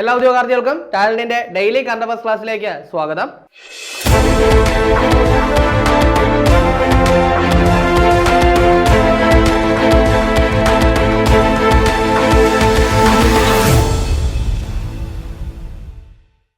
എല്ലാ ഉദ്യോഗാർത്ഥികൾക്കും ടാലന്റിന്റെ ഡെയിലി കണ്ടബസ് ക്ലാസ്സിലേക്ക് സ്വാഗതം.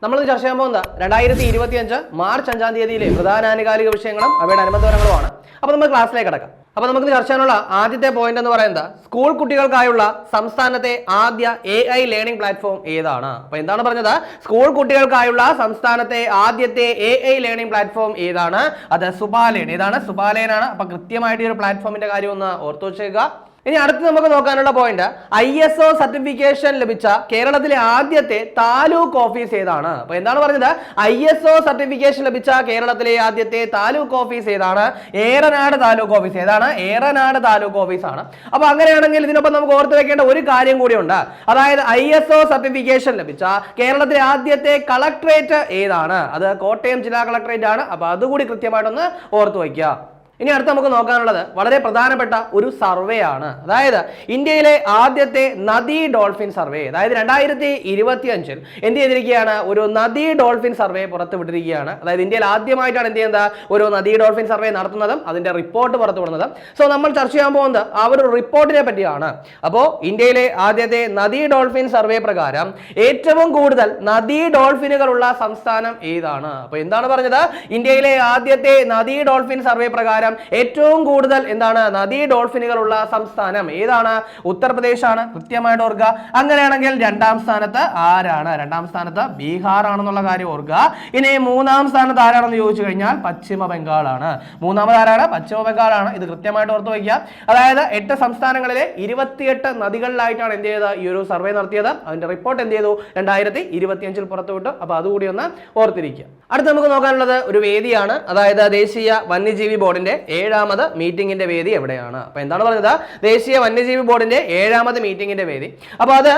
നമ്മൾ ചർച്ച ചെയ്യാൻ പോകുന്നത് രണ്ടായിരത്തി ഇരുപത്തി അഞ്ച് മാർച്ച് അഞ്ചാം തീയതിയിലെ പ്രധാന ആനുകാലിക വിഷയങ്ങളും അവയുടെ അനുബന്ധങ്ങളുമാണ് അപ്പോൾ നമ്മൾ ക്ലാസ്സിലേക്ക് കിടക്കാം. അപ്പോൾ നമുക്ക് ചർച്ച ചെയ്യാനുള്ള ആദ്യത്തെ പോയിന്റ് എന്ന് പറയുന്നത് സ്കൂൾ കുട്ടികൾക്കായുള്ള സംസ്ഥാനത്തെ ആദ്യ എ ഐ ലേണിംഗ് പ്ലാറ്റ്ഫോം ഏതാണ്? അപ്പോൾ എന്താണ് പറഞ്ഞത്? സ്കൂൾ കുട്ടികൾക്കായുള്ള സംസ്ഥാനത്തെ ആദ്യത്തെ എ ഐ ലേണിംഗ് പ്ലാറ്റ്ഫോം ഏതാണ്? അത് സുബാലയൻ ഏതാണ്? സുബാലേനാണ് അപ്പോൾ കൃത്യമായിട്ട് ഈ ഒരു പ്ലാറ്റ്ഫോമിന്റെ കാര്യം ഒന്ന് ഓർത്തു വെച്ചേക്കുക. ഇനി അടുത്ത് നമുക്ക് നോക്കാനുള്ള point I S O certification ലഭിച്ച കേരളത്തിലെ ആദ്യത്തെ താലൂക്ക് ഓഫീസ് ഏതാണ്? അപ്പൊ എന്താണ് പറഞ്ഞത്? ഐ എസ് ഒ സർട്ടിഫിക്കേഷൻ ലഭിച്ച കേരളത്തിലെ ആദ്യത്തെ താലൂക്ക് ഓഫീസ് ഏതാണ്? ഏറനാട് താലൂക്ക് ഓഫീസ് ഏതാണ്? ഏറനാട് താലൂക്ക് ഓഫീസ് ആണ്. അപ്പൊ അങ്ങനെയാണെങ്കിൽ ഇതിനൊപ്പം നമുക്ക് ഓർത്ത് വെക്കേണ്ട ഒരു കാര്യം കൂടിയുണ്ട്. അതായത് ഐ എസ് ഒ സർട്ടിഫിക്കേഷൻ ലഭിച്ച കേരളത്തിലെ ആദ്യത്തെ കളക്ടറേറ്റ് ഏതാണ്? അത് കോട്ടയം ജില്ലാ കളക്ടറേറ്റ് ആണ്. അപ്പൊ അതുകൂടി കൃത്യമായിട്ടൊന്ന് ഓർത്ത് വയ്ക്കുക ഇനി അടുത്ത് നമുക്ക് നോക്കാനുള്ളത് വളരെ പ്രധാനപ്പെട്ട ഒരു സർവേ ആണ്. അതായത് ഇന്ത്യയിലെ ആദ്യത്തെ നദി ഡോൾഫിൻ സർവേ അതായത് രണ്ടായിരത്തി ഇരുപത്തി അഞ്ചിൽ എന്ത് ചെയ്തിരിക്കുകയാണ്? ഒരു നദി ഡോൾഫിൻ സർവേ പുറത്തുവിട്ടിരിക്കുകയാണ്. അതായത് ഇന്ത്യയിൽ ആദ്യമായിട്ടാണ് എന്ത് ചെയ്യുന്നത്? ഒരു നദി ഡോൾഫിൻ സർവേ നടത്തുന്നതും അതിന്റെ റിപ്പോർട്ട് പുറത്തുവിടുന്നതും. സോ നമ്മൾ ചർച്ച ചെയ്യാൻ പോകുന്നത് ആ ഒരു റിപ്പോർട്ടിനെ പറ്റിയാണ്. അപ്പോൾ ഇന്ത്യയിലെ ആദ്യത്തെ നദി ഡോൾഫിൻ സർവേ പ്രകാരം ഏറ്റവും കൂടുതൽ നദി ഡോൾഫിനുകളുള്ള സംസ്ഥാനം ഏതാണ്? അപ്പോൾ എന്താണ് പറഞ്ഞത്? ഇന്ത്യയിലെ ആദ്യത്തെ നദി ഡോൾഫിൻ സർവേ പ്രകാരം ഏറ്റവും കൂടുതൽ എന്താണ് നദീ ഡോൾഫിനുകളുള്ള സംസ്ഥാനം ഏതാണ്? ഉത്തർപ്രദേശാണ് കൃത്യമായിട്ട് ഓർക്കുക അങ്ങനെയാണെങ്കിൽ രണ്ടാം സ്ഥാനത്ത് ആരാണ്? രണ്ടാം സ്ഥാനത്ത് ബീഹാർ ആണെന്നുള്ള കാര്യം ഓർക്കുക ഇനി മൂന്നാം സ്ഥാനത്ത് ആരാണെന്ന് ചോദിച്ചു കഴിഞ്ഞാൽ പശ്ചിമ ബംഗാളാണ്. മൂന്നാമത് ആരാണ്? പശ്ചിമ ബംഗാളാണ്. ഇത് കൃത്യമായിട്ട് ഓർത്ത് വയ്ക്കുക. അതായത് എട്ട് സംസ്ഥാനങ്ങളിലെ ഇരുപത്തിയെട്ട് നദികളിലായിട്ടാണ് എന്ത് ചെയ്തത്? ഈ ഒരു സർവേ നടത്തിയത്. അതിന്റെ റിപ്പോർട്ട് എന്ത് ചെയ്തു? രണ്ടായിരത്തി ഇരുപത്തിയഞ്ചിൽ പുറത്തുവിട്ടു അപ്പൊ അതുകൂടി ഒന്ന് ഓർത്തിരിക്കുക. അടുത്ത് നമുക്ക് നോക്കാനുള്ളത് ഒരു വേദിയാണ്. അതായത് ദേശീയ വന്യജീവി ബോർഡിന്റെ ഏഴാമത് മീറ്റിംഗിന്റെ വേദി എവിടെയാണ്? അപ്പൊ എന്താണ് പറഞ്ഞത്? ദേശീയ വന്യജീവി ബോർഡിന്റെ ഏഴാമത് മീറ്റിംഗിന്റെ വേദി. അപ്പൊ അത്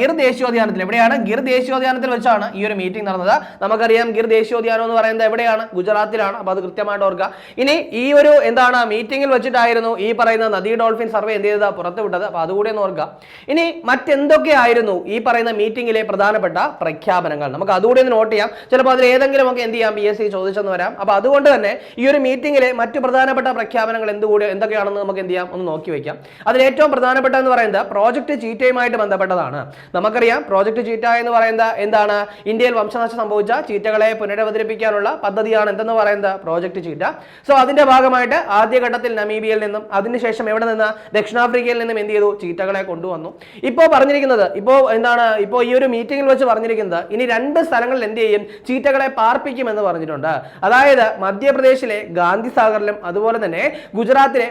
ഗിർ ദേശീയോദ്യാനത്തിൽ എവിടെയാണ്? ഗിർ ദേശീയോദ്യാനത്തിൽ വെച്ചാണ് ഈ ഒരു മീറ്റിംഗ് നടന്നത്. നമുക്കറിയാം ഗിർ ദേശീയോദ്യാനം എന്ന് പറയുന്നത് എവിടെയാണ്? ഗുജറാത്തിലാണ്. അപ്പൊ അത് കൃത്യമായിട്ട് ഓർക്കുക. ഇനി ഈ ഒരു എന്താണ് മീറ്റിംഗിൽ വെച്ചിട്ടായിരുന്നു ഈ പറയുന്ന നദി ഡോൾഫിൻ സർവേ എന്ത് ചെയ്തത്? പുറത്തുവിട്ടത് അപ്പൊ അതുകൂടി ഒന്ന് ഓർക്കുക. ഇനി മറ്റെന്തൊക്കെയായിരുന്നു ഈ പറയുന്ന മീറ്റിംഗിലെ പ്രധാനപ്പെട്ട പ്രഖ്യാപനങ്ങൾ? നമുക്ക് അതുകൂടി ഒന്ന് നോട്ട് ചെയ്യാം. ചിലപ്പോൾ അതിൽ ഏതെങ്കിലും ഒക്കെ എന്ത് ചെയ്യാം? പി എസ് സി ചോദിച്ചെന്ന് വരാം. അപ്പൊ അതുകൊണ്ട് തന്നെ ഈ ഒരു മീറ്റിംഗിലെ മറ്റു പ്രധാനപ്പെട്ട പ്രഖ്യാപനങ്ങൾ എന്തുകൂടി എന്തൊക്കെയാണെന്ന് നമുക്ക് എന്ത് ചെയ്യാം? ഒന്ന് നോക്കി വെക്കാം. അതിൽ ഏറ്റവും പ്രധാനപ്പെട്ട എന്ന് പറയുന്നത് പ്രോജക്റ്റ് ചീറ്റയുമായിട്ട് ബന്ധപ്പെട്ടതാണ്. നമുക്കറിയാം പ്രോജക്റ്റ് ചീറ്റ എന്ന് പറയുന്നത് എന്താണ്? ഇന്ത്യയിൽ വംശനാശം സംഭവിച്ച ചീറ്റകളെ പുനരവതരിപ്പിക്കാനുള്ള പദ്ധതിയാണ് എന്തെന്ന് പറയുന്നത്? പ്രോജക്റ്റ് ചീറ്റ സോ അതിന്റെ ഭാഗമായിട്ട് ആദ്യഘട്ടത്തിൽ നമീബിയയിൽ നിന്നും അതിനുശേഷം എവിടെ നിന്ന്? ദക്ഷിണാഫ്രിക്കയിൽ നിന്നും എന്ത് ചെയ്തു? ചീറ്റകളെ കൊണ്ടുവന്നു. ഇപ്പോൾ പറഞ്ഞിരിക്കുന്നത് ഇപ്പോൾ എന്താണ്? ഇപ്പോൾ ഈ ഒരു മീറ്റിംഗിൽ വെച്ച് പറഞ്ഞിരിക്കുന്നത് ഇനി രണ്ട് സ്ഥലങ്ങളിൽ എന്ത് ചെയ്യും? ചീറ്റകളെ പാർപ്പിക്കും എന്ന് പറഞ്ഞിട്ടുണ്ട്. അതായത് മധ്യപ്രദേശിലെ ഗാന്ധി സാഗറിലും അതുപോലെ തന്നെ ഗുജറാത്തിലെ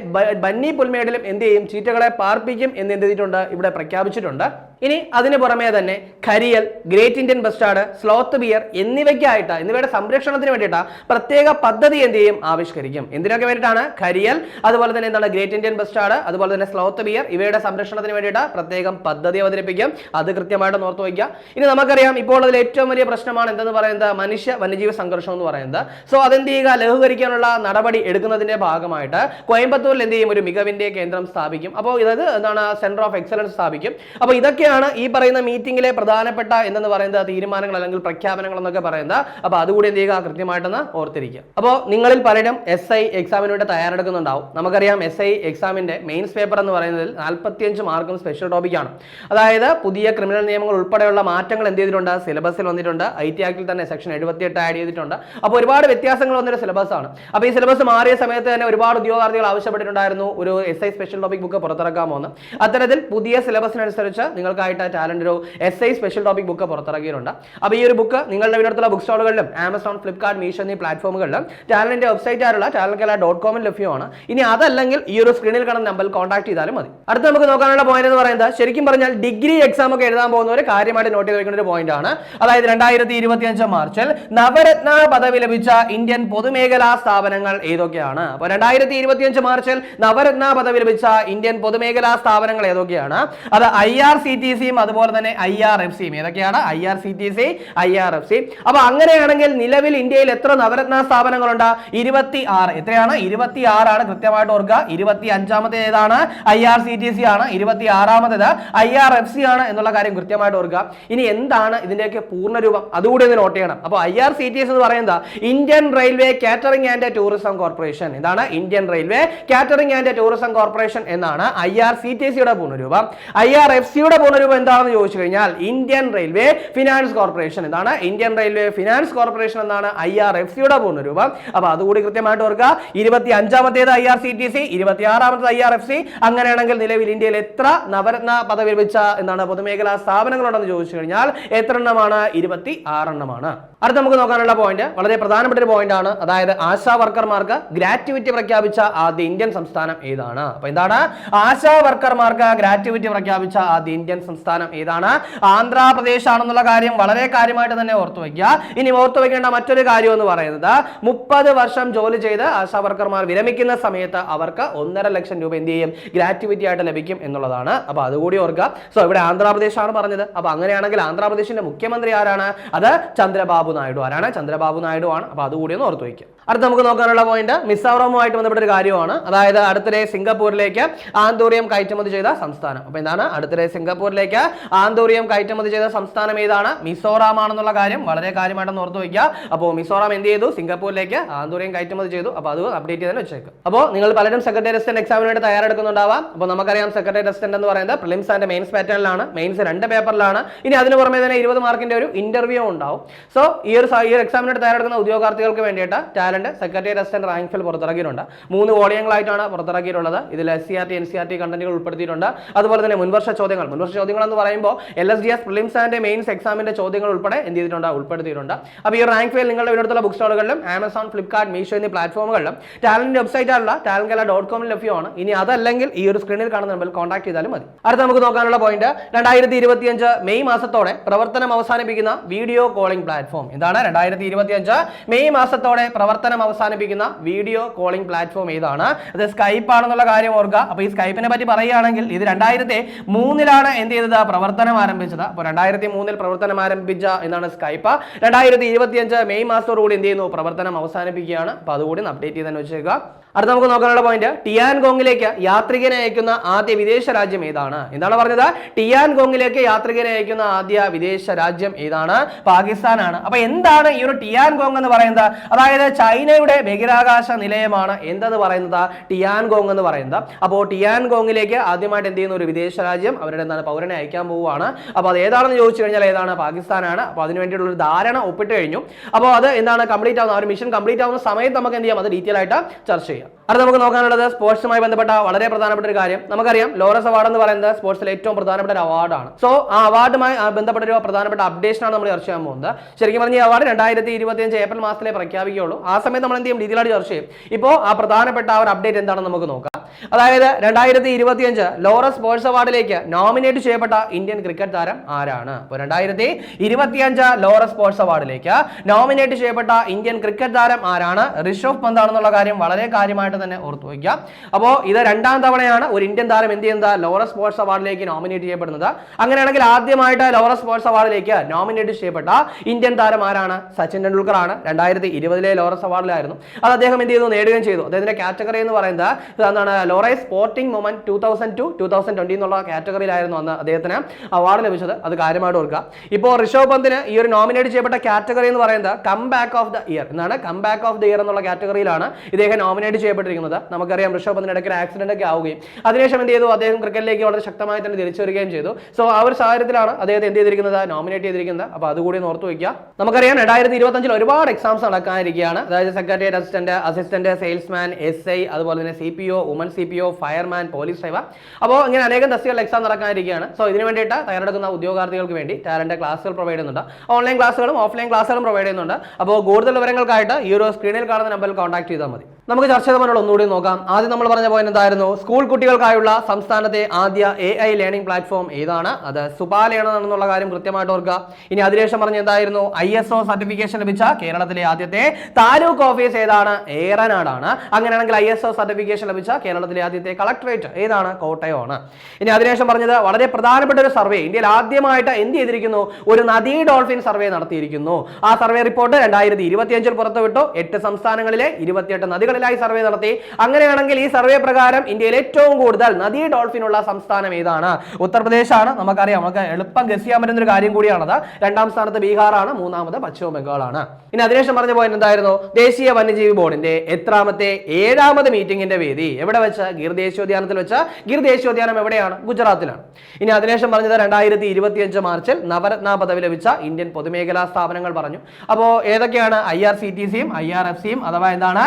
ബന്നി പുൽമേടിലും എന്ത് ചെയ്യും? ചീറ്റകളെ പാർപ്പിക്കും എന്ന് എന്ത് ചെയ്തിട്ടുണ്ട് ഇവിടെ പ്രഖ്യാപിച്ചിട്ടുണ്ട്. ഇനി അതിന് പുറമേ തന്നെ gharial great Indian bustard sloth bear എന്നിവയ്ക്കായിട്ട് എന്നിവയുടെ സംരക്ഷണത്തിന് വേണ്ടിയിട്ട് പ്രത്യേക പദ്ധതി എന്ത് ചെയ്യും? ആവിഷ്കരിക്കും. എന്തിനൊക്കെ വേണ്ടിയിട്ടാണ്? ഖരിയൽ അതുപോലെ തന്നെ എന്താണ് ഗ്രേറ്റ് ഇന്ത്യൻ ബസ്റ്റാർഡ് അതുപോലെ തന്നെ സ്ലോത്ത് ബിയർ ഇവയുടെ സംരക്ഷണത്തിന് വേണ്ടിയിട്ട് പ്രത്യേകം പദ്ധതി അവതരിപ്പിക്കും. അത് കൃത്യമായിട്ട് ഓർത്ത് വയ്ക്കുക. ഇനി നമുക്കറിയാം ഇപ്പോൾ അതിൽ ഏറ്റവും വലിയ പ്രശ്നമാണ് എന്തെന്ന് പറയുന്നത്? മനുഷ്യ വന്യജീവി സംഘർഷം എന്ന് പറയുന്നത്. സോ അതെന്ത് ചെയ്യുക? ലഘൂകരിക്കാനുള്ള നടപടി എടുക്കുന്നതിന്റെ ഭാഗമായിട്ട് കോയമ്പത്തൂരിൽ എന്ത് ചെയ്യും? ഒരു മികവിന്റെ കേന്ദ്രം സ്ഥാപിക്കും. അപ്പോൾ ഇതായത് എന്താണ്? സെന്റർ ഓഫ് എക്സലൻസ് സ്ഥാപിക്കും. അപ്പോൾ ഇതൊക്കെയാണ് ഈ പറയുന്ന മീറ്റിംഗിലെ പ്രധാനപ്പെട്ട എന്തെന്ന് പറയുന്നത് തീരുമാനങ്ങൾ അല്ലെങ്കിൽ പ്രഖ്യാപനങ്ങൾ എന്നൊക്കെ പറയുന്നത്. അപ്പോൾ അതുകൂടി എന്ത് ചെയ്യുക? കൃത്യമായിട്ടൊന്ന് ഓർത്തിരിക്കുക. അപ്പോൾ നിങ്ങളിൽ പലരും എസ് ഐ എക്സാമിന് വേണ്ടി തയ്യാറെടുക്കുന്നുണ്ടാവും. നമുക്കറിയാം എസ് ഐ എക്സാമിന്റെ മെയിൻസ് പേപ്പർ എന്ന് പറയുന്നതിൽ നാൽപ്പത്തിയഞ്ച് മാർക്കും സ്പെഷ്യൽ ടോപ്പിക്കാണ് അതായത് പുതിയ ക്രിമിനൽ നിയമങ്ങൾ ഉൾപ്പെടെയുള്ള മാറ്റങ്ങൾ എന്ത് ചെയ്തിട്ടുണ്ട്? സിലബസിൽ വന്നിട്ടുണ്ട്. ഐ ടി ആക്ടിൽ തന്നെ സെക്ഷൻ എഴുപത്തിയെട്ട് ആഡ് ചെയ്തിട്ടുണ്ട്. അപ്പോൾ ഒരുപാട് വ്യത്യാസങ്ങൾ വന്നൊരു സിലബസ് ആണ്. അപ്പോൾ ഈ സിലബസ് മാറിയ സമയത്ത് തന്നെ ഒരുപാട് ഉദ്യോഗാർത്ഥികൾ ആവശ്യപ്പെട്ടിട്ടുണ്ടായിരുന്നു. ഒരു S I special topic book പുറത്തിറക്കാമോ എന്ന് അത്തരത്തിൽ പുതിയ സിലബസിനനുസരിച്ച് നിങ്ങൾക്കായിട്ട് ടാലന്റ് ഒരു S I special topic book പുറത്തിറക്കിയിട്ടുണ്ട്. അപ്പോൾ ഈ ഒരു ബുക്ക് നിങ്ങളുടെ വീടടുത്തുള്ള ബുക്ക് സ്റ്റോളുകളിലും ആമസോൺ ഫ്ലിപ്കാർട്ട് മീഷോ എന്നീ പ്ലാറ്റ്ഫോമുകളിലും ടാലന്റിന്റെ വെബ്സൈറ്റ് ആയിട്ടുള്ള ടാലൻ കല ഡോട്ട് കോമിൽ ലഭ്യമാണ്. ഇനി അതല്ലെങ്കിൽ ഈ ഒരു സ്ക്രീനിൽ കാണുന്ന നമ്പറിൽ കോൺടാക്ട് ചെയ്താലും മതി. അടുത്ത നമുക്ക് നോക്കാനുള്ള പോയിന്റ് എന്ന് പറയുന്നത് ശരിക്കും പറഞ്ഞാൽ ഡിഗ്രി എക്സാം ഒക്കെ എഴുതാൻ പോകുന്നവർ കാര്യമായിട്ട് നോട്ട് ചെയ്ത് ഒരു പോയിന്റ് ആണ്. അതായത് രണ്ടായിരത്തി ഇരുപത്തി അഞ്ച് മാർച്ചിൽ നവരത്ന പദവി ലഭിച്ച ഇന്ത്യൻ പൊതുമേഖലാ സ്ഥാപനങ്ങൾ ഏതൊക്കെയാണ്? അപ്പോൾ രണ്ടായിരത്തി ഇരുപത്തി അഞ്ച് മാർച്ചിൽ നവരത്ന പദവി ലഭിച്ച ഇന്ത്യൻ പൊതുമേഖലാ സ്ഥാപനങ്ങൾ ഏതൊക്കെയാണ്? അത് ഐ ആർ സി ടി സിയും അതുപോലെ തന്നെ ഐ ആർ എഫ് സിയും ഏതൊക്കെയാണ്? I R C T C I R F C അപ്പൊ അങ്ങനെയാണെങ്കിൽ നിലവിൽ ഇന്ത്യയിൽ എത്ര നവരത്ന സ്ഥാപനങ്ങളുണ്ട്? ഇരുപത്തി ആറ് എത്രയാണ്? ഇരുപത്തി ആറാണ് കൃത്യമായിട്ട് ഓർക്കുക. ഇരുപത്തി അഞ്ചാമത്തെ ഏതാണ് I R C T C ആണ്. ഇരുപത്തി ആറാമത്തേത് ഐ ആർ എഫ് സി ആണ് എന്നുള്ള കാര്യം കൃത്യമായിട്ട് ഓർക്കുക. ഇനി എന്താണ് ഇതിന്റെയൊക്കെ പൂർണരൂപം? അതുകൂടി ഒന്ന് നോട്ട് ചെയ്യണം. അപ്പോൾ I R C T S എന്ന് പറയുന്നത് Indian railway catering and tourism corporation ഇതാണ് Indian railway catering and tourism corporation എന്നാണ് ഐ ആർ സി ടി സിയുടെ പൂർണരൂപം. ഐ ആർ എഫ് സിയുടെ പൂർണരൂപം എന്താണെന്ന് ചോദിച്ചു കഴിഞ്ഞാൽ ഇന്ത്യൻ റെയിൽവേ ഫിനാൻസ് കോർപ്പറേഷൻ. ഇതാണ് ഇന്ത്യൻ റെയിൽവേ ഫിനാൻസ് കോർപ്പറേഷൻ എന്നാണ് ഐ ആർ എഫ് സിയുടെ പൂർണരൂപം അപ്പൊ അതുകൂടി കൃത്യമായിട്ട് ഓർക്കുക. ഇരുപത്തി അഞ്ചാമത്തേത് I R C T C ഇരുപത്തി ആറാമത്തേത് ഐ ആർ എഫ് സി. അങ്ങനെയാണെങ്കിൽ നിലവിൽ ഇന്ത്യയിൽ എത്ര നവരത്ന പദവി ലഭിച്ച എന്താണ് പൊതുമേഖലാ സ്ഥാപനങ്ങളുണ്ടെന്ന് ചോദിച്ചു കഴിഞ്ഞാൽ എത്ര എണ്ണമാണ് ഇരുപത്തി ആറെണ്ണമാണ് അടുത്ത നമുക്ക് നോക്കാനുള്ള പോയിന്റ് വളരെ പ്രധാനപ്പെട്ട ഒരു പോയിന്റ് ആണ്. അതായത് ആശാ വർക്കർമാർക്ക് ഗ്രാറ്റുവിറ്റി പ്രഖ്യാപിച്ച ആദ്യ ഇന്ത്യൻ സംസ്ഥാനം ഏതാണ്? അപ്പൊ എന്താണ്? ആശാ വർക്കർമാർക്ക് ഗ്രാറ്റുവിറ്റി പ്രഖ്യാപിച്ച ആദ്യ ഇന്ത്യൻ സംസ്ഥാനം ഏതാണ്? ആന്ധ്രാപ്രദേശ് ആണെന്നുള്ള കാര്യം വളരെ കാര്യമായിട്ട് തന്നെ ഓർത്തു വയ്ക്കുക. ഇനി ഓർത്തു വെക്കേണ്ട മറ്റൊരു കാര്യം എന്ന് പറയുന്നത് മുപ്പത് വർഷം ജോലി ചെയ്ത് ആശാ വർക്കർമാർ വിരമിക്കുന്ന സമയത്ത് അവർക്ക് ഒന്നര ലക്ഷം രൂപ എന്ത് ചെയ്യും? ഗ്രാറ്റുവിറ്റി ആയിട്ട് ലഭിക്കും എന്നുള്ളതാണ്. അപ്പൊ അതുകൂടി ഓർക്കുക. സോ ഇവിടെ ആന്ധ്രാപ്രദേശ് ആണ് പറഞ്ഞത്. അപ്പൊ അങ്ങനെയാണെങ്കിൽ ആന്ധ്രാപ്രദേശിന്റെ മുഖ്യമന്ത്രി ആരാണ്? അത് ചന്ദ്രബാബു നായിഡു ആരാണ്? ചന്ദ്രബാബു നായിഡു ആണ്. അപ്പൊ അതുകൂടി ഒന്ന് ഓർത്തു വയ്ക്കുക. അടുത്ത നമുക്ക് നോക്കാനുള്ള പോയിന്റ് മിസോറമുമായിട്ട് ബന്ധപ്പെട്ട ഒരു കാര്യമാണ്. അതായത് അടുത്തിടെ സിംഗപ്പൂരിലേക്ക് ആന്തൂറിയം കയറ്റുമതി ചെയ്ത സംസ്ഥാനം. അപ്പൊ എന്താണ്? അടുത്തിടെ സിംഗപ്പൂരിലേക്ക് ആന്തൂറിയം കയറ്റുമതി ചെയ്ത സംസ്ഥാനം ഏതാണ്? മിസോറാം ആണെന്നുള്ള കാര്യം വളരെ കാര്യമായിട്ടൊന്ന് ഓർത്തു വയ്ക്കുക. അപ്പോൾ മിസോറാം എന്ത് ചെയ്തു? സിംഗപ്പൂരിലേക്ക് ആന്തൂറിയം കയറ്റുമതി ചെയ്തു. അപ്പോൾ അത് അപ്ഡേറ്റ് ചെയ്ത് വെച്ചേക്കും. അപ്പോൾ നിങ്ങൾ പലരും സെക്രട്ടറി അസിസ്റ്റന്റ് എക്സാമിന് വേണ്ടി തയ്യാറെടുക്കുന്നുണ്ടാവാം. അപ്പോൾ നമുക്കറിയാം സെക്രട്ടറി അസിസ്റ്റന്റ് എന്ന് പറയുന്നത് പ്രിലിംസ് ആൻഡ് മെയിൻസ് പാറ്റേണിലാണ് മെയിൻസ് രണ്ട് പേപ്പറിലാണ് ഇനി അതിന് പുറമെ തന്നെ ഇരുപത് മാർക്കിന്റെ ഒരു ഇന്റർവ്യൂ ഉണ്ടാവും. സോ ഈ ഒരു ഈ ഒരു എക്സാമിനായിട്ട് തയ്യാറെടുക്കുന്ന ഉദ്യോഗാർത്ഥികൾക്ക് വേണ്ടിയിട്ട് talent secretariat assistant rank file പുറത്തിറക്കിയിട്ടുണ്ട്. മൂന്ന് വോളിയങ്ങളായിട്ടാണ് പുറത്തിറക്കിയിട്ടുള്ളത്. ഇതിൽ S C R T N C R T കണ്ടന്റുകൾ ഉൾപ്പെടുത്തിയിട്ടുണ്ട്. അതുപോലെ തന്നെ മുൻവർഷ ചോദ്യങ്ങൾ. മുൻവർഷ ചോദ്യങ്ങൾ എന്ന് പറയുമ്പോൾ L S D S prelims and mains എക്സാമിന്റെ ചോദ്യങ്ങൾ ഉൾപ്പെടെ എന്ത് ചെയ്തിട്ടുണ്ട്? ഉൾപ്പെടുത്തിയിട്ടുണ്ട്. അപ്പോൾ ഈ റാങ്ക് ഫെയിൽ നിങ്ങളുടെ വീടുള്ള ബുക്ക് സ്റ്റോളുകളിലും ആമസോൺ ഫ്ലിപ്കാർട്ട് മീഷോ എന്നീ പ്ലാറ്റ്ഫോമുകളിലും ടാലന്റ് വെബ്സൈറ്റ് ആണുള്ള ടാലന്റ് കല ഡോട്ട് കോമിൽ ലഭ്യമാണ്. ഇനി അതല്ലെങ്കിൽ ഈ ഒരു സ്ക്രീനിൽ കാണുന്ന നമ്പറിൽ കോൺടാക്ട് ചെയ്താലും മതി. അടുത്ത നമുക്ക് നോക്കാനുള്ള പോയിന്റ് രണ്ടായിരത്തി ഇരുപത്തിയഞ്ച് മെയ് മാസത്തോടെ പ്രവർത്തനം അവസാനിപ്പിക്കുന്ന വീഡിയോ കോളിംഗ് പ്ലാറ്റ്ഫോം എന്താണ് രണ്ടായിരത്തി ഇരുപത്തിയഞ്ച് മെയ് മാസത്തോടെ പ്രവർത്തനം അവസാനിപ്പിക്കുന്ന വീഡിയോ കോളിംഗ് പ്ലാറ്റ്ഫോം ഏതാണ്? അത് സ്കൈപ്പ് ആണെന്നുള്ള കാര്യം ഓർക്കുക. അപ്പോൾ ഈ സ്കൈപ്പിനെ പറ്റി പറയുകയാണെങ്കിൽ ഇത് രണ്ടായിരത്തി മൂന്നിലാണ് എന്ത് ചെയ്തത്? പ്രവർത്തനം ആരംഭിച്ചത്. അപ്പോൾ രണ്ടായിരത്തി മൂന്നിൽ പ്രവർത്തനം ആരംഭിച്ച എന്നാണ് സ്കൈപ്പ് രണ്ടായിരത്തി ഇരുപത്തിയഞ്ച് മെയ് മാസത്തോടുകൂടി എന്ത് ചെയ്യുന്നു? പ്രവർത്തനം അവസാനിപ്പിക്കുകയാണ്. അപ്പോൾ അതുകൂടി അപ്ഡേറ്റ് ചെയ്ത് തന്നെ വെച്ചേക്കുക. അടുത്ത നമുക്ക് നോക്കാനുള്ള പോയിന്റ് ടിയാൻ ഗോങ്ങിലേക്ക് യാത്രികനെ അയക്കുന്ന ആദ്യ വിദേശ രാജ്യം ഏതാണ്? എന്താണ് പറഞ്ഞത്? ടിയാൻ ഗോങ്ങിലേക്ക് യാത്രികനെ അയക്കുന്ന ആദ്യ വിദേശ രാജ്യം ഏതാണ്? പാകിസ്ഥാനാണ്. അപ്പൊ എന്താണ് ഈ ഒരു ടിയാൻ ഗോങ് എന്ന് പറയുന്നത്? അതായത് ചൈനയുടെ ബഹിരാകാശ നിലയമാണ് എന്തെന്ന് പറയുന്നത്? ടിയാൻ ഗോങ് എന്ന് പറയുന്നത്. അപ്പോൾ ടിയാൻഗോങ്ങിലേക്ക് ആദ്യമായിട്ട് എന്ത് ചെയ്യുന്ന ഒരു വിദേശ രാജ്യം അവരുടെ എന്താണ് പൗരനെ അയക്കാൻ പോവുകയാണ്. അപ്പോൾ അത് ഏതാണെന്ന് ചോദിച്ചു കഴിഞ്ഞാൽ ഏതാണ്? പാകിസ്ഥാനാണ്. അപ്പോൾ അതിന് വേണ്ടിയിട്ടുള്ള ഒരു ധാരണ ഒപ്പിട്ട് കഴിഞ്ഞു. അപ്പോൾ അത് എന്താണ് കംപ്ലീറ്റ് ആവുന്ന? ആ ഒരു മിഷൻ കംപ്ലീറ്റ് ആവുന്ന സമയത്ത് നമുക്ക് എന്ത് ചെയ്യാം? അത് ഡീറ്റെയിൽ ആയിട്ട് ചർച്ച ചെയ്യാം. 거예요. അത് നമുക്ക് നോക്കാനുള്ളത് സ്പോർട്സുമായി ബന്ധപ്പെട്ട വളരെ പ്രധാനപ്പെട്ട ഒരു കാര്യം. നമുക്കറിയാം ലോറസ് അവാർഡ് എന്ന് പറയുന്നത് സ്പോർട്സിലെ ഏറ്റവും പ്രധാനപ്പെട്ട ഒരു അവാർഡാണ്. സോ ആ അവാർഡുമായി ബന്ധപ്പെട്ട ഒരു പ്രധാനപ്പെട്ട അപ്ഡേഷൻ ആണ് നമ്മൾ ചർച്ച ചെയ്യാൻ പോകുന്നത്. ശരിക്കും പറഞ്ഞ ഈ അവാർഡ് രണ്ടായിരത്തി ഇരുപത്തിയഞ്ച് ഏപ്രിൽ മാസത്തിലെ പ്രഖ്യാപിക്കുകയുള്ളൂ. ആ സമയത്ത് നമ്മൾ എന്ത് ചെയ്യും? ഡീറ്റെയിൽ ചർച്ച ചെയ്യും. ഇപ്പോൾ ആ പ്രധാനപ്പെട്ട ആ ഒരു അപ്ഡേറ്റ് എന്താണെന്ന് നമുക്ക് നോക്കാം. അതായത് രണ്ടായിരത്തി ഇരുപത്തിയഞ്ച് ലോറസ് സ്പോർട്സ് അവാർഡിലേക്ക് നോമിനേറ്റ് ചെയ്യപ്പെട്ട ഇന്ത്യൻ ക്രിക്കറ്റ് താരം ആരാണ്? അപ്പോൾ രണ്ടായിരത്തി ഇരുപത്തിയഞ്ച് ലോറസ് സ്പോർട്സ് അവാർഡിലേക്ക് നോമിനേറ്റ് ചെയ്യപ്പെട്ട ഇന്ത്യൻ ക്രിക്കറ്റ് താരം ആരാണ്? ഋഷഭ് പന്ത് ആണെന്നുള്ള കാര്യം വളരെ കാര്യമായിട്ട് തന്നെ ഓർത്തു വയ്ക്കുക. അപ്പോൾ ഇത് രണ്ടാം തവണയാണ് ഒരു ഇന്ത്യൻ താരം എന്ത് ചെയ്യുന്നത്? ലോറസ് സ്പോർട്സ് അവാർഡിലേക്ക് നോമിനേറ്റ് ചെയ്യപ്പെടുന്നത്. അങ്ങനെയാണെങ്കിൽ ആദ്യമായിട്ട് ലോറസ് സ്പോർട്സ് അവാർഡിലേക്ക് നോമിനേറ്റ് ചെയ്യപ്പെട്ട ഇന്ത്യൻ താരം ആരാണ്? സച്ചിൻ ടെണ്ടുൽക്കർ ആണ്. രണ്ടായിരത്തി ഇരുപതിലെ ലോറസ് അവാർഡിലായിരുന്നു. അത് അദ്ദേഹം എന്ത് ചെയ്തു? നേടുകയും ചെയ്തു. അദ്ദേഹത്തിന്റെ കാറ്റഗറി എന്ന് പറയുന്നത് എന്താണ് Laureus sporting moment two thousand to two thousand twenty എന്നുള്ള കാറ്റഗറിയിലായിരുന്നു അന്ന് അദ്ദേഹത്തിന് അവാർഡ് ലഭിച്ചത്. അത് കാര്യമായിട്ട് ഓർക്കുക. ഇപ്പോൾ ഋഷഭ് പന്തിന് ഈ ഒരു നോമിനേറ്റ് ചെയ്യപ്പെട്ട കാറ്റഗറി എന്ന് പറയുന്നത് come back of the year എന്നാണ് come back of the year എന്നുള്ള കാറ്റഗറിയിലാണ് ഇദ്ദേഹം നോമിനേറ്റ് ചെയ്യപ്പെട്ടിരിക്കുന്നത് നമുക്കറിയാം ഋഷഭ് പന്തിന് ഇടയ്ക്ക് ഒരു ആക്സിഡന്റ് ഒക്കെ ആവുകയും അതിനുശേഷം എന്ത് ചെയ്തു? അദ്ദേഹം ക്രിക്കറ്റിലേക്ക് വളരെ ശക്തമായി തന്നെ തിരിച്ചു വരികയും ചെയ്തു. സോ ആ ഒരു സാഹചര്യത്തിലാണ് അദ്ദേഹത്തെ എന്ത് ചെയ്തിരിക്കുന്നത്? നോമിനേറ്റ് ചെയ്തിരിക്കുന്നത്. അപ്പോൾ അതുകൂടി ഓർത്ത് വയ്ക്കുക. നമുക്കറിയാം രണ്ടായിരത്തി ഇരുപത്തഞ്ചിൽ ഒരുപാട് എക്സാംസ് നടക്കാനിരിക്കുകയാണ്. അതായത് secretariat assistant assistant salesman S I അതുപോലെ തന്നെ C P O woman C P O fireman police driver അപ്പോൾ ഇങ്ങനെ അനേകം തസ്തികളിൽ എക്സാം നടക്കാനിരിക്കുകയാണ്. സോ ഇതിന് വേണ്ടിയിട്ട് തയ്യാറെടുക്കുന്ന ഉദ്യോഗാർത്ഥികൾക്ക് വേണ്ടി ടാലന്റ് ക്ലാസ്സുകൾ പ്രൊവൈഡ് ചെയ്യുന്നുണ്ട്. ഓൺലൈൻ ക്ലാസ്സുകളും ഓഫ്ലൈൻ ക്ലാസ്സുകളും പ്രൊവൈഡ് ചെയ്യുന്നുണ്ട്. അപ്പോൾ കൂടുതൽ വിവരങ്ങൾക്കായിട്ട് ഈ ഒരു സ്ക്രീനിൽ കാണുന്ന നമ്പറിൽ കോൺടാക്ട് ചെയ്താൽ മതി. നമുക്ക് ചർച്ച ചെയ്ത പോലുള്ള ഒന്നുകൂടി നോക്കാം. ആദ്യം നമ്മൾ പറഞ്ഞ പോയിന്റ് എന്തായിരുന്നു? സ്കൂൾ കുട്ടികൾക്കായുള്ള സംസ്ഥാനത്തെ ആദ്യ എ ഐ ലേണിംഗ് പ്ലാറ്റ്ഫോം ഏതാണ്? അത് സുപാലയാണെന്നുള്ള കാര്യം കൃത്യമായിട്ട് ഓർക്കുക. ഇനി അതിനുശേഷം പറഞ്ഞ എന്തായിരുന്നു? ഐ എസ് ഒ സർട്ടിഫിക്കേഷൻ ലഭിച്ച കേരളത്തിലെ ആദ്യത്തെ താലൂക്ക് ഓഫീസ് ഏതാണ്? ഏറനാടാണ്. അങ്ങനെയാണെങ്കിൽ ഐ എസ് ഒ സർട്ടിഫിക്കേഷൻ ലഭിച്ച കേരളത്തിലെ ആദ്യത്തെ കളക്ടറേറ്റ് ഏതാണ്? കോട്ടയമാണ്. ഇനി അതിനുശേഷം പറഞ്ഞത് വളരെ പ്രധാനപ്പെട്ട ഒരു സർവേ ഇന്ത്യയിൽ ആദ്യമായിട്ട് എന്ത് ചെയ്തിരിക്കുന്നു? ഒരു നദീ ഡോൾഫിൻ സർവേ നടത്തിയിരിക്കുന്നു. ആ സർവേ റിപ്പോർട്ട് രണ്ടായിരത്തി ഇരുപത്തിയഞ്ചിൽ പുറത്തുവിട്ടു. എട്ട് സംസ്ഥാനങ്ങളിലെ ഇരുപത്തിയെട്ട് നദികളിലായി സർവേ നടത്തി. അങ്ങനെയാണെങ്കിൽ ഈ സർവേ പ്രകാരം ഇന്ത്യയിൽ ഏറ്റവും കൂടുതൽ നദി ഡോൾഫിനുള്ള സംസ്ഥാനം ഏതാണ്? ഉത്തർപ്രദേശാണ്. നമുക്കറിയാം. നമുക്ക് എളുപ്പം ഗസ് ചെയ്യാൻ പറ്റുന്ന ഒരു കാര്യം കൂടിയാണത്. രണ്ടാം സ്ഥാനത്ത് ബീഹാറാണ്. മൂന്നാമത് പശ്ചിമ ബംഗാളാണ്. ഇനി അതിനുശേഷം പറഞ്ഞ പോയിന്റ് എന്തായിരുന്നു? ദേശീയ വന്യജീവി ബോർഡിന്റെ എത്രാമത്തെ ഏഴാമത് മീറ്റിംഗിന്റെ വേദി എവിടെ വെച്ച്? ഗിർ ദേശീയോദ്യാനത്തിൽ വെച്ച്. ഗിർ ദേശീയോദ്യാനം എവിടെയാണ്? ഗുജറാത്തിലാണ്. ഇനി അതിനുശേഷം പറഞ്ഞത് രണ്ടായിരത്തി ഇരുപത്തിയഞ്ച് മാർച്ചിൽ നവരത്ന പദവി ലഭിച്ച ഇന്ത്യൻ പൊതുമേഖലാ സ്ഥാപനങ്ങൾ പറഞ്ഞു. അപ്പോൾ ഏതൊക്കെയാണ്? ഐ ആർ സി ടി സിയും ഐ ആർ എഫ് സിയും അഥവാ എന്താണ്?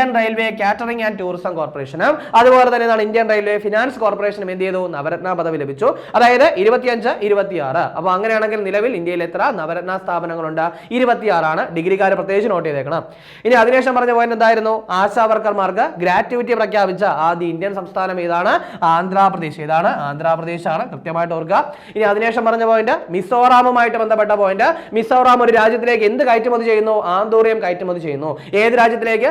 Indian railway catering and tourism കോർപ്പറേഷനും അതുപോലെ തന്നെ ഇന്ത്യൻ റെയിൽവേ ഫിനാൻസ് കോർപ്പറേഷനും എന്ത് ചെയ്തു? നവരത്ന പദവി ലഭിച്ചു. അതായത് ഇരുപത്തിയഞ്ച് ഇരുപത്തിയാറ്. അപ്പോൾ അങ്ങനെയാണെങ്കിൽ നിലവിൽ ഇന്ത്യയിൽ എത്ര നവരത്ന സ്ഥാപനങ്ങളുണ്ട്? ഇരുപത്തിയാറാണ്. ഡിഗ്രിക്കാർ പ്രത്യേകിച്ച് നോട്ട് ചെയ്തേക്കണം. ഇനി അതിനുശേഷം പറഞ്ഞ പോയിന്റ് എന്തായിരുന്നു? ആശാ വർക്കർമാർക്ക് ഗ്രാറ്റുവിറ്റി പ്രഖ്യാപിച്ച ആദ്യ ഇന്ത്യൻ സംസ്ഥാനം ഏതാണ്? ആന്ധ്രാപ്രദേശ്. ഏതാണ്? ആന്ധ്രാപ്രദേശ് ആണ് കൃത്യമായിട്ട് ഓർക്കുക. ഇനി അതിനുശേഷം പറഞ്ഞ പോയിന്റ് മിസോറാമുമായിട്ട് ബന്ധപ്പെട്ട പോയിന്റ് മിസോറാം ഒരു രാജ്യത്തിലേക്ക് എന്ത് കയറ്റുമതി ചെയ്യുന്നു? ആന്തൂറിയം കയറ്റുമതി ചെയ്യുന്നു. ഏത് രാജ്യത്തിലേക്ക്?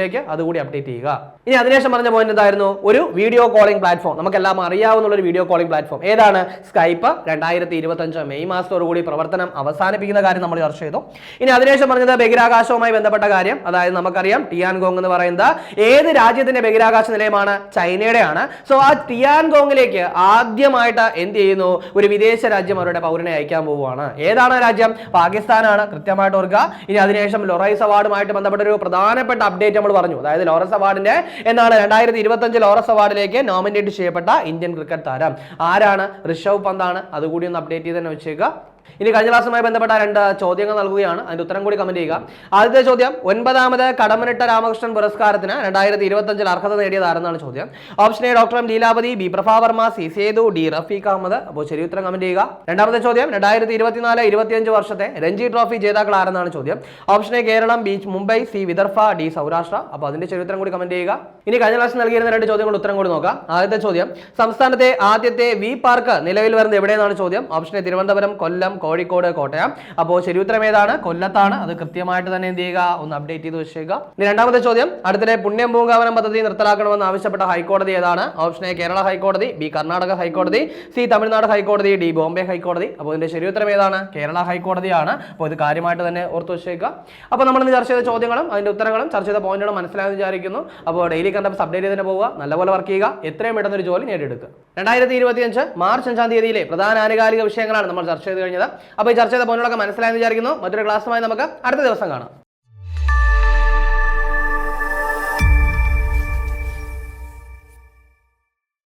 സിംഗപ്പൂരിലേക്ക് അതുകൂടി അപ്ഡേറ്റ് ചെയ്യുക. ഇനി അതിനുശേഷം പറഞ്ഞ പോയിന്റ് എന്തായിരുന്നു? ഒരു വീഡിയോ കോളിംഗ് പ്ലാറ്റ്ഫോം നമുക്കെല്ലാം അറിയാവുന്ന ഒരു വീഡിയോ കോളിംഗ് പ്ലാറ്റ്ഫോം ഏതാണ്? സ്കൈപ്പ് രണ്ടായിരത്തി ഇരുപത്തഞ്ച് മെയ് മാസത്തോടുകൂടി പ്രവർത്തനം അവസാനിപ്പിക്കുന്ന കാര്യം നമ്മൾ ചർച്ച ചെയ്തു. ഇനി അതിനുശേഷം പറഞ്ഞത് ബഹിരാകാശവുമായി ബന്ധപ്പെട്ട കാര്യം. അതായത് നമുക്കറിയാം ടിയാൻഗോങ് എന്ന് പറയുന്നത് ഏത് രാജ്യത്തിന്റെ ബഹിരാകാശ നിലയമാണ്? ചൈനയുടെയാണ്. സോ ആ ടിയാൻഗോങ്ങിലേക്ക് ആദ്യമായിട്ട് എന്ത് ചെയ്യുന്നു? ഒരു വിദേശ രാജ്യം അവരുടെ പൗരനെ അയക്കാൻ പോവുകയാണ്. ഏതാണ് രാജ്യം? പാകിസ്ഥാനാണ്. കൃത്യമായിട്ട് ഓർക്കുക. ഇനി അതിനുശേഷം ലൊറൈസ് അവാർഡുമായിട്ട് ബന്ധപ്പെട്ട ഒരു പ്രധാനപ്പെട്ട അപ്ഡേറ്റ് നമ്മൾ പറഞ്ഞു. അതായത് ലോറസ് അവാർഡിന്റെ എന്നാണ് രണ്ടായിരത്തി ഇരുപത്തഞ്ച് ലോറസ് അവാർഡിലേക്ക് നോമിനേറ്റ് ചെയ്യപ്പെട്ട ഇന്ത്യൻ ക്രിക്കറ്റ് താരം. ആരാണ്? ഋഷഭ് പന്താണ്. അതുകൂടി ഒന്ന് അപ്ഡേറ്റ് ചെയ്ത് തന്നെ വെച്ചേക്കുക. ഇനി കഴിഞ്ഞ ക്ലാസ്സുമായി ബന്ധപ്പെട്ട രണ്ട് ചോദ്യങ്ങൾ നൽകുകയാണ്. അതിന്റെ ഉത്തരം കൂടി കമന്റ് ചെയ്യുക. ആദ്യത്തെ ചോദ്യം ഒൻപതാമത് കടമനിട്ട രാമകൃഷ്ണൻ പുരസ്കാരത്തിന് രണ്ടായിരത്തി ഇരുപത്തഞ്ചിൽ അർഹത നേടിയതാരെന്നാണ് ചോദ്യം. Option A doctor M Leelavathi B Prabha Varma C Sethu D Rafeeq Ahmed. അപ്പോൾ ശരി ഉത്തരം കമന്റ് ചെയ്യുക. രണ്ടാമത്തെ ചോദ്യം രണ്ടായിരത്തി ഇരുപത്തിനാല് ഇരുപത്തിയഞ്ച് വർഷത്തെ രഞ്ജി ട്രോഫി ജേതാക്കൾ ആരെന്നാണ് ചോദ്യം. Option A Keralam B Mumbai C Vidarbha D Saurashtra. അപ്പോൾ അതിന്റെ ഉത്തരം കൂടി കമന്റ് ചെയ്യുക. ഇനി കഴിഞ്ഞ ക്ലാസ് നൽകിയിരുന്ന രണ്ട് ചോദ്യങ്ങൾ ഉത്തരം കൂടി നോക്കാം. ആദ്യത്തെ ചോദ്യം സംസ്ഥാനത്തെ ആദ്യത്തെ വി പാർക്ക് നിലവിൽ വരുന്നത് എവിടെയെന്നാണ് ചോദ്യം. Option A Thiruvananthapuram Kollam Kozhikode Kottayam. അപ്പോൾ ഉത്തരം ഏതാണ്? കൊല്ലത്താണ്. അത് കൃത്യമായിട്ട് തന്നെ എന്ത് ചെയ്യുക? ഒന്ന് അപ്ഡേറ്റ് ചെയ്ത് വെച്ചേക്കുക. ഇനി രണ്ടാമത്തെ ചോദ്യം. അടുത്തിടെ പുണ്യം പൂങ്കാവനം പദ്ധതി നിർത്തലാക്കണമെന്ന് ആവശ്യപ്പെട്ട ഹൈക്കോടതി ഏതാണ്? ഓപ്ഷൻ എ കേരള ഹൈക്കോടതി ബി കർണാടക ഹൈക്കോടതി സി തമിഴ്നാട് ഹൈക്കോടതി ഡി ബോംബെ ഹൈക്കോടതി. അപ്പോൾ ഇതിന്റെ ശരി ഉത്തരം ഏതാണ്? കേരള ഹൈക്കോടതിയാണ്. അപ്പോൾ ഇത് കാര്യമായിട്ട് തന്നെ ഓർത്ത് വെച്ചേക്കുക. അപ്പോൾ നമ്മൾ ഇന്ന് ചർച്ച ചെയ്ത ചോദ്യങ്ങളും അതിന്റെ ഉത്തരങ്ങളും ചർച്ച ചെയ്ത പോയിന്റുകളും മനസ്സിലായെന്ന് വിചാരിക്കുന്നു. അപ്പോൾ ഡെയിലി കണ്ടപ്പോൾ അപ്ഡേറ്റ് ചെയ്ത് തന്നെ പോവുക. നല്ലപോലെ വർക്ക് ചെയ്യുക. എത്രയും പെട്ടെന്ന് ഒരു ജോലി നേടിയെടുക്കുക. രണ്ടായിരത്തി ഇരുപത്തിയഞ്ച് മാർച്ച് അഞ്ചാം തീയതിയിലെ പ്രധാന ആനുകാലിക വിഷയങ്ങളാണ് നമ്മൾ ചർച്ച ചെയ്ത് കഴിഞ്ഞത്. അപ്പോൾ ഈ ചർച്ച ചെയ്ത പോയിന്റുകളൊക്കെ മനസ്സിലായെന്ന് വിചാരിക്കുന്നു. മറ്റൊരു ക്ലാസ്സുമായി നമുക്ക് അടുത്ത ദിവസം കാണാം.